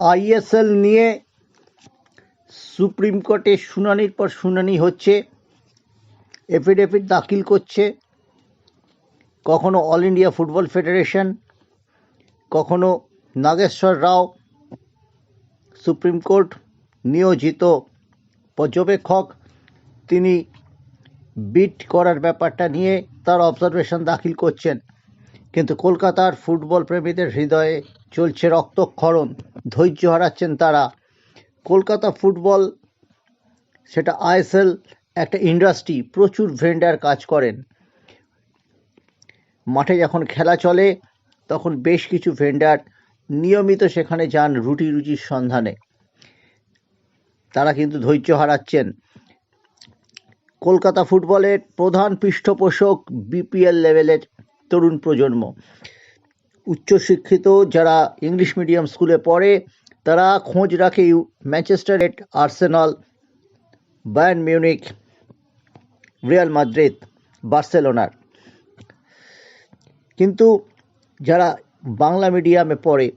ISL নিয়ে supreme কোর্টে শুনানির পর শুনানি হচ্ছে, এফিডেভিট দাখিল করছে, কখনো অল ইন্ডিয়া ফুটবল ফেডারেশন, কখনো নাগেশ্বর রাও সুপ্রিম কোর্ট নিয়োজিত পর্যবেক্ষক, তিনি বিট করার ব্যাপারটা নিয়ে তার অবজারভেশন দাখিল করছেন। কিন্তু কলকাতার ফুটবল প্রেমীদের হৃদয়ে চলছে রক্তক্ষরণ। ধৈর্য হারাচ্ছেন তারা। কলকাতা ফুটবল, সেটা আইএসএল, একটা ইন্ডাস্ট্রি, প্রচুর ভেন্ডার কাজ করেন। মাঠে যখন খেলা চলে, তখন বেশ কিছু ভেন্ডার নিয়মিত সেখানে যান রুটি রুজির সন্ধানে। তারা কিন্তু ধৈর্য হারাচ্ছেন। কলকাতা ফুটবলের প্রধান পৃষ্ঠপোষক বিপিএল লেভেলের তরুণ প্রজন্ম। উচ্চশিক্ষিত যারা ইংলিশ মিডিয়াম স্কুলে পড়ে, তারা খোঁজ রাখে ম্যানচেস্টার এট Arsenal Bayern Munich Real Madrid বার্সেলোনার কিন্তু যারা বাংলা মিডিয়ামে পড়ে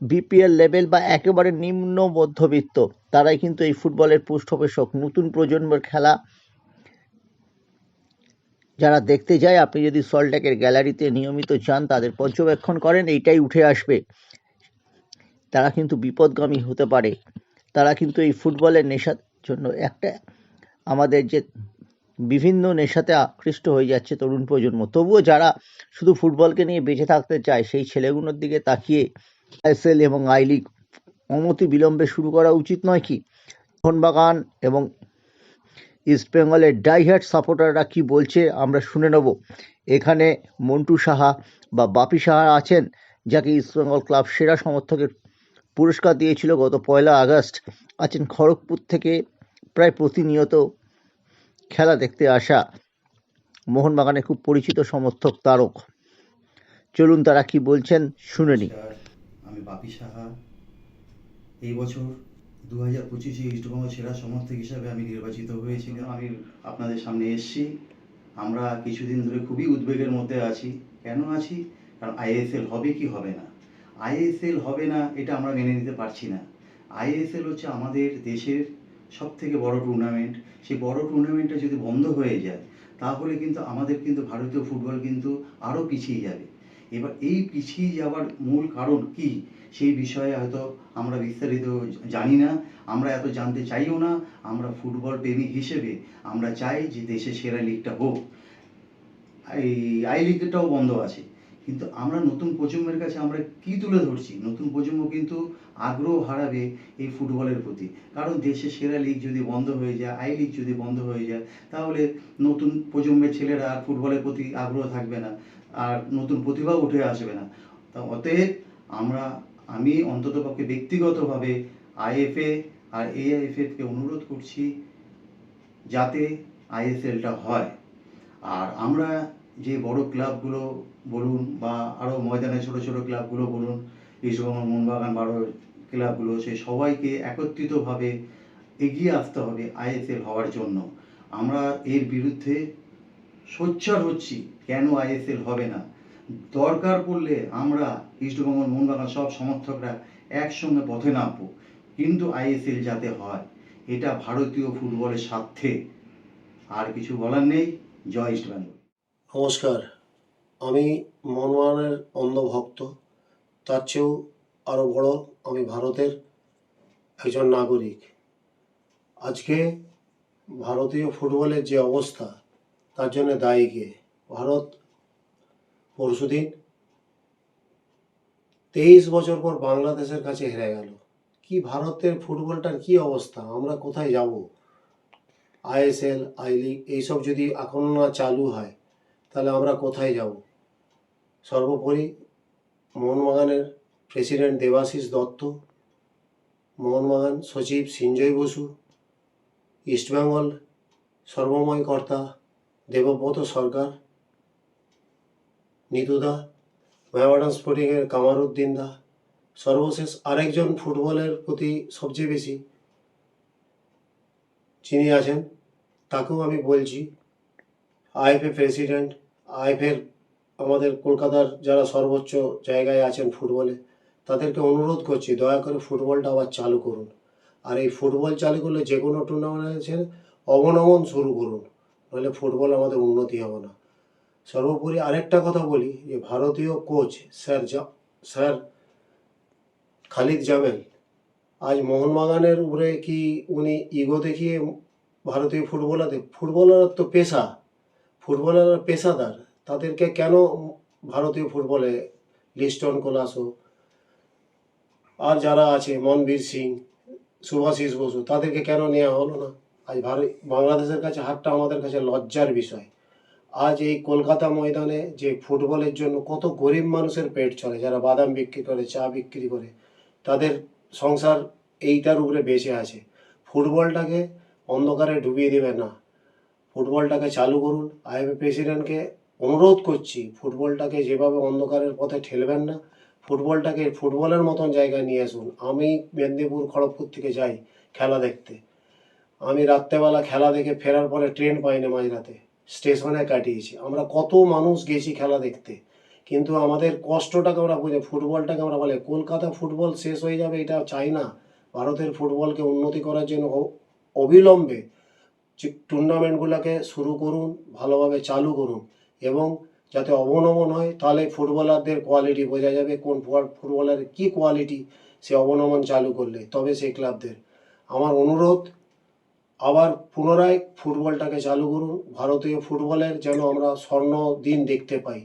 বিপিএল লেভেল বা একেবারে নিম্ন মধ্যবিত্ত তারাই কিন্তু এই ফুটবলের পৃষ্ঠপোষক। নতুন প্রজন্মের খেলা যারা দেখতে যায়, আপনি যদি সল্টলেকের গ্যালারিতে নিয়মিত যান, তাদের পর্যবেক্ষণ করেন, এইটাই উঠে আসবে। তারা কিন্তু বিপদগামী হতে পারে। তারা কিন্তু এই ফুটবলের নেশার জন্য একটা আমাদের যে বিভিন্ন নেশাতে আকৃষ্ট হয়ে যাচ্ছে তরুণ প্রজন্ম। তবুও যারা শুধু ফুটবলকে নিয়ে বেঁচে থাকতে চায়, সেই ছেলেগুলোর দিকে তাকিয়ে আইএসএল এবং আই লিগ অনতি বিলম্বে শুরু করা উচিত নয় কি? মোহনবাগান এবং ইস্টবেঙ্গলের ডাইহার্ট সাপোর্টাররা কি বলছে আমরা শুনে নেব। এখানে মন্টু সাহা বা বাপি সাহা আছেন যাকে ইস্টবেঙ্গল ক্লাব সেরা সমর্থকের পুরস্কার দিয়েছিল গত পয়লা আগস্ট। আছেন খড়গপুর থেকে প্রায় প্রতিনিয়ত খেলা দেখতে আসা মোহনবাগানে খুব পরিচিত সমর্থক তারক। চলুন তারা কি বলছেন শুনে নমস্কার, আমি বাপি সাহা। এই বছর দু হাজার পঁচিশে ইস্টবঙ্গ সেরা সমর্থক হিসাবে আমি নির্বাচিত হয়েছিলাম। আমি আপনাদের সামনে এসেছি। আমরা কিছুদিন ধরে খুবই উদ্বেগের মধ্যে আছি। কেন আছি? কারণ আইএসএল হবে কি হবে না? আইএসএল হবে না এটা আমরা মেনে নিতে পারছি না। আইএসএল হচ্ছে আমাদের দেশের সব থেকে বড় টুর্নামেন্ট সেই বড় টুর্নামেন্টটা যদি বন্ধ হয়ে যায় তাহলে কিন্তু আমাদের কিন্তু ভারতীয় ফুটবল কিন্তু আরও পিছিয়ে যাবে। এবার এই পিছিয়ে যাওয়ার মূল কারণ কি? সেই বিষয়ে হয়তো আমরা বিস্তারিত জানি না, আমরা এত জানতে চাইও না, আমরা ফুটবল প্রেমী হিসেবে আমরা চাই যে দেশের সেরা লিগটা হোক। এই আই লিগটাও বন্ধ আছে। কিন্তু আমরা নতুন প্রজন্মের কাছে আমরা কি তুলে ধরছি? নতুন প্রজন্ম কিন্তু আগ্রহ হারাবে এই ফুটবলের প্রতি। কারণ দেশের সেরা লিগ যদি বন্ধ হয়ে যায় আই লিগ যদি বন্ধ হয়ে যায়, তাহলে নতুন প্রজন্মের ছেলেরা আর ফুটবলের প্রতি আগ্রহ থাকবে না, আর নতুন প্রতিভাও উঠে আসবে না। তা অতএব আমরা, আমি অন্ততপক্ষে ব্যক্তিগতভাবে আইএফএ আর এআইএফএফকে অনুরোধ করছি যাতে আইএসএলটা হয়। আর আমরা যে বড় ক্লাবগুলো বলুন বা আরও ময়দানে ছোট ছোট ক্লাবগুলো বলুন ইস্টবেঙ্গল মোহনবাগান বারো ক্লাবগুলো, সে সবাইকে একত্রিতভাবে এগিয়ে আসতে হবে আইএসএল হওয়ার জন্য। আমরা এর বিরুদ্ধে সোচ্চার হচ্ছি কেন আইএসএল হবে না। দরকার পড়লে আমরা ইস্টবেঙ্গল মোহনবাগান সব সমর্থকরা একসঙ্গে পথে নামবো। কিন্তু আইএসএল যাতে হয়, এটা ভারতীয় ফুটবলের স্বার্থে। আর কিছু বলার নেই। জয় ইস্টবেঙ্গল নমস্কার। আমি মনমানের অন্ধভক্ত। তার চেয়েও আরও বড় আমি ভারতের একজন নাগরিক। আজকে ভারতীয় ফুটবলের যে অবস্থা, তার জন্য দায়ী কে? ভারত পরশুদিন তেইশ বছর পর বাংলাদেশের কাছে হেরে গেল। কি ভারতের ফুটবলটার কি অবস্থা? আমরা কোথায় যাব? আইএসএল আই লিগ, এইসব যদি এখন না চালু হয় তাহলে আমরা কোথায় যাব? সর্বোপরি মোহনবাগানের প্রেসিডেন্ট দেবাশিস দত্ত, মোহনবাগান সচিব সঞ্জয় বসু ইস্টবেঙ্গল সর্বময় কর্তা দেবব্রত সরকার নিতুদা মেওয়াডান স্পোর্টিংয়ের কামারুদ্দিন দা, সর্বশেষ আরেকজন ফুটবলের প্রতি সবচেয়ে বেশি যিনি আছেন, তাকেও আমি বলছি, আইএফএ প্রেসিডেন্ট আইএফের আমাদের কলকাতার যারা সর্বোচ্চ জায়গায় আছেন ফুটবলে, তাদেরকে অনুরোধ করছি দয়া করে ফুটবলটা আবার চালু করুন। আর এই ফুটবল চালু করলে যে কোনো টুর্নামেন্ট আছে অবনমন শুরু করুন, নাহলে ফুটবল আমাদের উন্নতি হবে না। সর্বোপরি আরেকটা কথা বলি, যে ভারতীয় coach sir sir Khalid Jamil আজ মোহনবাগানের উপরে কি উনি ইগো দেখিয়ে ভারতীয় ফুটবলারদের ফুটবলার তো পেশা ফুটবলাররা পেশাদার, তাদেরকে কেন ভারতীয় ফুটবলে লিস্টন কোলাসো আর যারা আছে, মনবীর সিং সুভাষিস বসু, তাদেরকে কেন নেওয়া হলো না? আজ ভারত, বাংলাদেশের কাছে হারটা আমাদের কাছে লজ্জার বিষয়। আজ এই কলকাতা ময়দানে যে ফুটবলের জন্য কত গরিব মানুষের পেট চলে, যারা বাদাম বিক্রি করে, চা বিক্রি করে, তাদের সংসার এইটার উপরে বেঁচে আছে। ফুটবলটাকে অন্ধকারে ডুবিয়ে দেবে না। ফুটবলটাকে চালু করুন। আইএফএ প্রেসিডেন্টকে অনুরোধ করছি, ফুটবলটাকে যেভাবে অন্ধকারের পথে ঠেলবেন না, ফুটবলটাকে ফুটবলের মতন জায়গায় নিয়ে আসুন। আমি মেদিনীপুর, খড়গপুর থেকে যাই খেলা দেখতে। আমি রাত্রেবেলা খেলা দেখে ফেরার পরে ট্রেন পাইনি মাঝরাতে, স্টেশনে কাটিয়েছি। আমরা কত মানুষ গেছি খেলা দেখতে, কিন্তু আমাদের কষ্টটাকে আমরা বুঝে, ফুটবলটাকে আমরা বলে, কলকাতা ফুটবল শেষ হয়ে যাবে এটা চাই না। ভারতের ফুটবলকে উন্নতি করার জন্য অবিলম্বে টুর্নামেন্টগুলোকে শুরু করুন, ভালোভাবে চালু করুন এবং যাতে অবনমন হয় তাহলে ফুটবলারদের কোয়ালিটি বোঝা যাবে, কোন ফুটবলারের কি কোয়ালিটি সে অবনমন চালু করলে, তবে সেই ক্লাবদের। আমার অনুরোধ, আবার পুনরায় ফুটবলটাকে চালু করুন, ভারতীয় ফুটবলের যেন আমরা স্বর্ণ দিন দেখতে পাই।